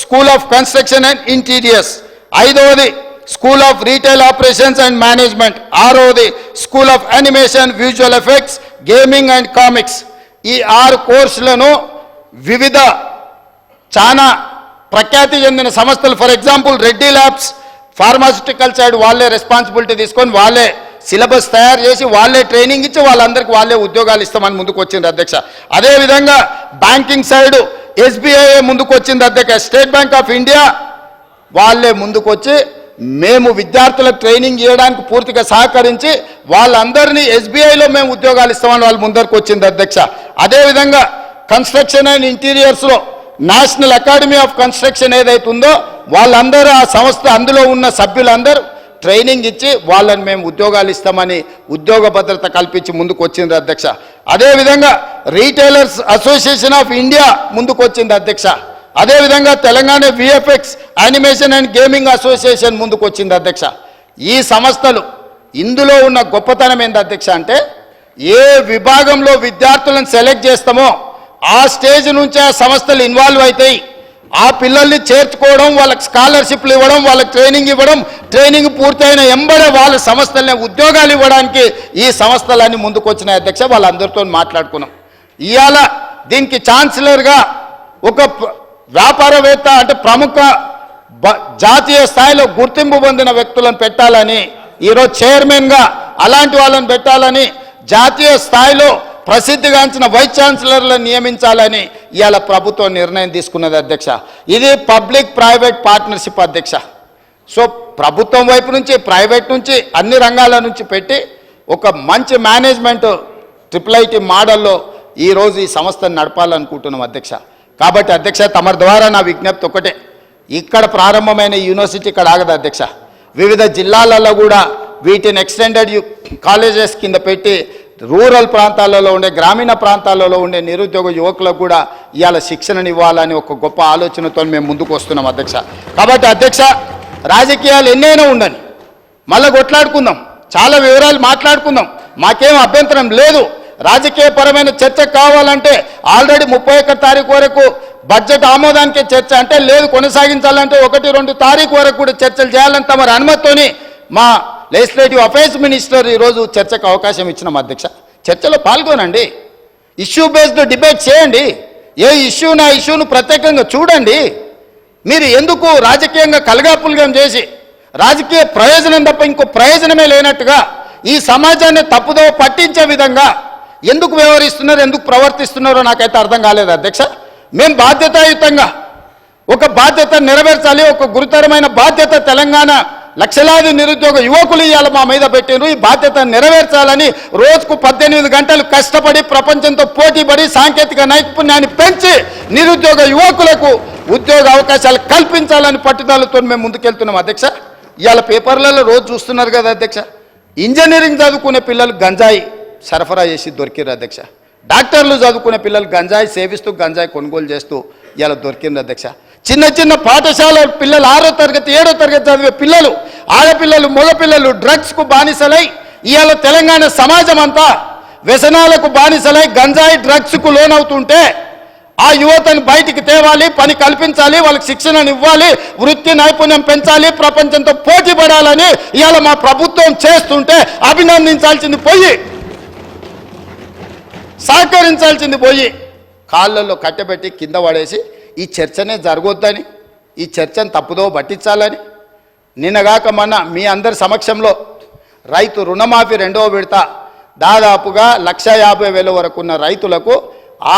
School of construction and interiors ఐదవది school of retail operations and management ఆరవది school of animation visual effects gaming and comics ఈ ఆరు కోర్సులను వివిధ చాలా ప్రఖ్యాతి చెందిన సంస్థలు for example Reddy labs pharmaceutical side వాళ్ళే రెస్పాన్సిబిలిటీ తీసుకొని వాళ్ళే సిలబస్ తయారు చేసి వాళ్ళే ట్రైనింగ్ ఇచ్చి వాళ్ళందరికీ వాళ్ళే ఉద్యోగాలు ఇస్తామని ముందుకు వచ్చింది అధ్యక్ష. అదేవిధంగా బ్యాంకింగ్ సైడ్ ఎస్బీఐ ముందుకు వచ్చింది అధ్యక్ష. స్టేట్ బ్యాంక్ ఆఫ్ ఇండియా వాళ్ళే ముందుకొచ్చి మేము విద్యార్థులకు ట్రైనింగ్ ఇవ్వడానికి పూర్తిగా సహకరించి వాళ్ళందరినీ ఎస్బీఐలో మేము ఉద్యోగాలు ఇస్తామని వాళ్ళు ముందరకు వచ్చింది అధ్యక్ష. అదేవిధంగా కన్స్ట్రక్షన్ అండ్ ఇంటీరియర్స్లో నేషనల్ అకాడమీ ఆఫ్ కన్స్ట్రక్షన్ ఏదైతే ఉందో వాళ్ళందరూ ఆ సంస్థ అందులో ఉన్న సభ్యులందరూ ట్రైనింగ్ ఇచ్చి వాళ్ళని మేము ఉద్యోగాలు ఇస్తామని ఉద్యోగ భద్రత కల్పించి ముందుకు వచ్చింది అధ్యక్ష. అదేవిధంగా రీటైలర్స్ అసోసియేషన్ ఆఫ్ ఇండియా ముందుకు వచ్చింది అధ్యక్ష. అదేవిధంగా Telangana VFX animation and gaming association ముందుకు వచ్చింది అధ్యక్ష. ఈ సంస్థలు ఇందులో ఉన్న గొప్పతనం ఏంది అధ్యక్ష అంటే ఏ విభాగంలో విద్యార్థులను సెలెక్ట్ చేస్తామో ఆ స్టేజ్ నుంచే ఆ సంస్థలు ఇన్వాల్వ్ అవుతాయి. ఆ పిల్లల్ని చేర్చుకోవడం వాళ్ళకి స్కాలర్షిప్లు ఇవ్వడం వాళ్ళకి ట్రైనింగ్ ఇవ్వడం ట్రైనింగ్ పూర్తయిన ఎంబడే వాళ్ళ సంస్థలనే ఉద్యోగాలు ఇవ్వడానికి ఈ సంస్థలన్నీ ముందుకొచ్చిన అధ్యక్ష వాళ్ళందరితో మాట్లాడుకున్నాం. ఇవాళ దీనికి ఛాన్సలర్గా ఒక వ్యాపారవేత్త అంటే ప్రముఖ జాతీయ స్థాయిలో గుర్తింపు పొందిన వ్యక్తులను పెట్టాలని ఈరోజు చైర్మన్గా అలాంటి వాళ్ళని పెట్టాలని జాతీయ స్థాయిలో ప్రసిద్ధిగాంచిన వైస్ ఛాన్సలర్లను నియమించాలని ఇవాళ ప్రభుత్వం నిర్ణయం తీసుకున్నది అధ్యక్ష. ఇది పబ్లిక్ ప్రైవేట్ పార్ట్నర్షిప్ అధ్యక్ష. సో ప్రభుత్వం వైపు నుంచి ప్రైవేట్ నుంచి అన్ని రంగాల నుంచి పెట్టి ఒక మంచి మేనేజ్మెంట్ ట్రిపుల్ ఐటీ మోడల్లో ఈరోజు ఈ సంస్థను నడపాలనుకుంటున్నాం అధ్యక్ష. కాబట్టి అధ్యక్ష తమరి ద్వారా నా విజ్ఞప్తి ఒకటే ఇక్కడ ప్రారంభమైన యూనివర్సిటీ ఇక్కడ ఆగదు అధ్యక్ష. వివిధ జిల్లాలలో కూడా వీటిని ఎక్స్టెండెడ్ కాలేజెస్ కింద పెట్టి రూరల్ ప్రాంతాలలో ఉండే గ్రామీణ ప్రాంతాలలో ఉండే నిరుద్యోగ యువకులకు కూడా ఇవాళ శిక్షణనివ్వాలని ఒక గొప్ప ఆలోచనతో మేము ముందుకు వస్తున్నాం అధ్యక్ష. కాబట్టి అధ్యక్ష రాజకీయాలు ఎన్నైనా ఉండని మళ్ళీ కొట్లాడుకుందాం చాలా వివరాలు మాట్లాడుకుందాం మాకేం అభ్యంతరం లేదు. రాజకీయపరమైన చర్చ కావాలంటే ఆల్రెడీ ముప్పై ఒక్క తారీఖు వరకు బడ్జెట్ ఆమోదానికి చర్చ అంటే లేదు కొనసాగించాలంటే ఒకటి రెండు తారీఖు వరకు కూడా చర్చలు చేయాలని తమరి అనుమతితోని మా లెజిస్లేటివ్ అఫైర్స్ మినిస్టర్ ఈరోజు చర్చకు అవకాశం ఇచ్చిన అధ్యక్ష. చర్చలో పాల్గొనండి. ఇష్యూ బేస్డ్ డిబేట్ చేయండి. ఏ ఇష్యూ నా ఇష్యూను ప్రత్యేకంగా చూడండి. మీరు ఎందుకు రాజకీయంగా కలగాపులగం చేసి రాజకీయ ప్రయోజనం తప్ప ఇంకో ప్రయోజనమే లేనట్టుగా ఈ సమాజాన్ని తప్పుదో పట్టించే విధంగా ఎందుకు వ్యవహరిస్తున్నారు ఎందుకు ప్రవర్తిస్తున్నారో నాకైతే అర్థం కాలేదు అధ్యక్ష. మేము బాధ్యతాయుతంగా ఒక బాధ్యత నెరవేర్చాలి ఒక గురుతరమైన బాధ్యత తెలంగాణ లక్షలాది నిరుద్యోగ యువకులు ఇవాళ మా మీద పెట్టినారు ఈ బాధ్యత నెరవేర్చాలని రోజుకు పద్దెనిమిది గంటలు కష్టపడి ప్రపంచంతో పోటీపడి సాంకేతిక నైపుణ్యాన్ని పెంచి నిరుద్యోగ యువకులకు ఉద్యోగ అవకాశాలు కల్పించాలని పట్టుదలతో మేము ముందుకెళ్తున్నాం అధ్యక్ష. ఇవాళ పేపర్లలో రోజు చూస్తున్నారు కదా అధ్యక్ష. ఇంజనీరింగ్ చదువుకునే పిల్లలు గంజాయి సరఫరా చేసి దొరికిరు అధ్యక్ష. డాక్టర్లు చదువుకునే పిల్లలు గంజాయి సేవిస్తూ గంజాయి కొనుగోలు చేస్తూ ఇలా దొరికింది అధ్యక్ష. చిన్న చిన్న పాఠశాల పిల్లలు ఆరో తరగతి ఏడో తరగతి చదివే పిల్లలు ఆడపిల్లలు మగపిల్లలు డ్రగ్స్కు బానిసలై ఇవాళ తెలంగాణ సమాజం అంతా వ్యసనాలకు బానిసలై గంజాయి డ్రగ్స్కు లోనవుతుంటే ఆ యువతను బయటికి తేవాలి పని కల్పించాలి వాళ్ళకి శిక్షణను ఇవ్వాలి వృత్తి నైపుణ్యం పెంచాలి ప్రపంచంతో పోటీ పడాలని ఇవాళ మా ప్రభుత్వం చేస్తుంటే అభినందించాల్సింది పోయి సహకరించాల్సింది పోయి కాళ్ళల్లో కట్టబెట్టి కింద పడేసి ఈ చర్చనే జరగొద్దని ఈ చర్చను తప్పుదో పట్టించాలని. నిన్నగాక మొన్న మీ అందరి సమక్షంలో రైతు రుణమాఫీ రెండవ విడత దాదాపుగా లక్ష యాభై వేల వరకు ఉన్న రైతులకు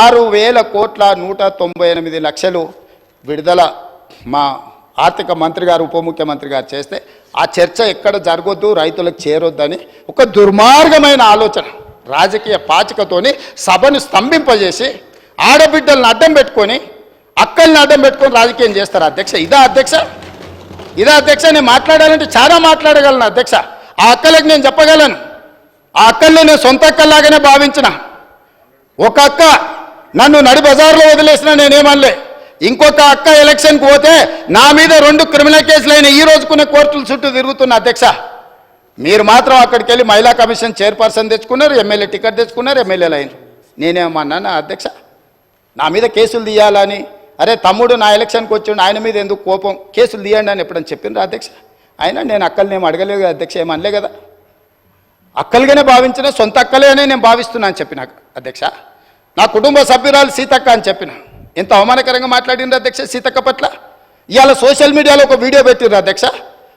ఆరు వేల కోట్ల నూట తొంభై ఎనిమిది లక్షలు విడుదల మా ఆర్థిక మంత్రి గారు ఉప ముఖ్యమంత్రి గారు చేస్తే ఆ చర్చ ఎక్కడ జరగొద్దు రైతులకు చేరొద్దని ఒక దుర్మార్గమైన ఆలోచన. రాజకీయ పాచికతోని సభను స్తంభింపజేసి ఆడబిడ్డలను అడ్డం పెట్టుకొని అక్కల్ని అడ్డం పెట్టుకొని రాజకీయం చేస్తారు అధ్యక్ష. ఇదా అధ్యక్ష? ఇదా అధ్యక్ష? నేను మాట్లాడాలంటే చాలా మాట్లాడగలను అధ్యక్ష. ఆ అక్కలకు నేను చెప్పగలను. ఆ అక్కల్ని నేను సొంత అక్కల్లాగానే భావించిన. ఒక అక్క నన్ను నడి బజార్లో వదిలేసిన నేనేమనలే. ఇంకొక అక్క ఎలక్షన్కి పోతే నా మీద రెండు క్రిమినల్ కేసులు అయిన ఈ రోజుకున్న కోర్టుల చుట్టూ తిరుగుతున్న అధ్యక్ష. మీరు మాత్రం అక్కడికి వెళ్ళి మహిళా కమిషన్ చైర్పర్సన్ తెచ్చుకున్నారు ఎమ్మెల్యే టికెట్ తెచ్చుకున్నారు ఎమ్మెల్యేలు అయినారు నేనేమన్నా అధ్యక్ష? నా మీద కేసులు తీయాలని అరే తమ్ముడు నా ఎలక్షన్కి వచ్చిండు ఆయన మీద ఎందుకు కోపం? కేసులు తీయండి అని ఎప్పుడని చెప్పిండ్రు అధ్యక్ష? ఆయన నేను అక్కల్ని అడగలేదు కదా అధ్యక్ష ఏమనలే కదా? అక్కలుగానే భావించిన సొంత అక్కలేనే నేను భావిస్తున్నా అని చెప్పిన అధ్యక్ష. నా కుటుంబ సభ్యురాలు సీతక్క అని చెప్పిన. ఎంత అవమానకరంగా మాట్లాడిండ్రు అధ్యక్ష సీతక్క పట్ల? ఇవాళ సోషల్ మీడియాలో ఒక వీడియో పెట్టిర్రు అధ్యక్ష?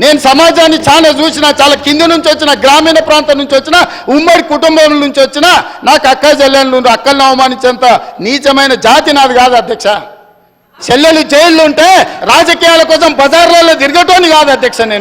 నేను సమాజాన్ని చాలా చూసిన చాలా కింది నుంచి వచ్చిన గ్రామీణ ప్రాంతం నుంచి వచ్చిన ఉమ్మడి కుటుంబం నుంచి వచ్చిన నాకు అక్క చెల్లెళ్ళు అక్కలను అవమానించేంత నీచమైన జాతి నాది కాదు అధ్యక్ష. చెల్లెలు జైళ్ళు ఉంటే రాజకీయాల కోసం బజార్లలో తిరగటోని కాదు అధ్యక్ష నేను.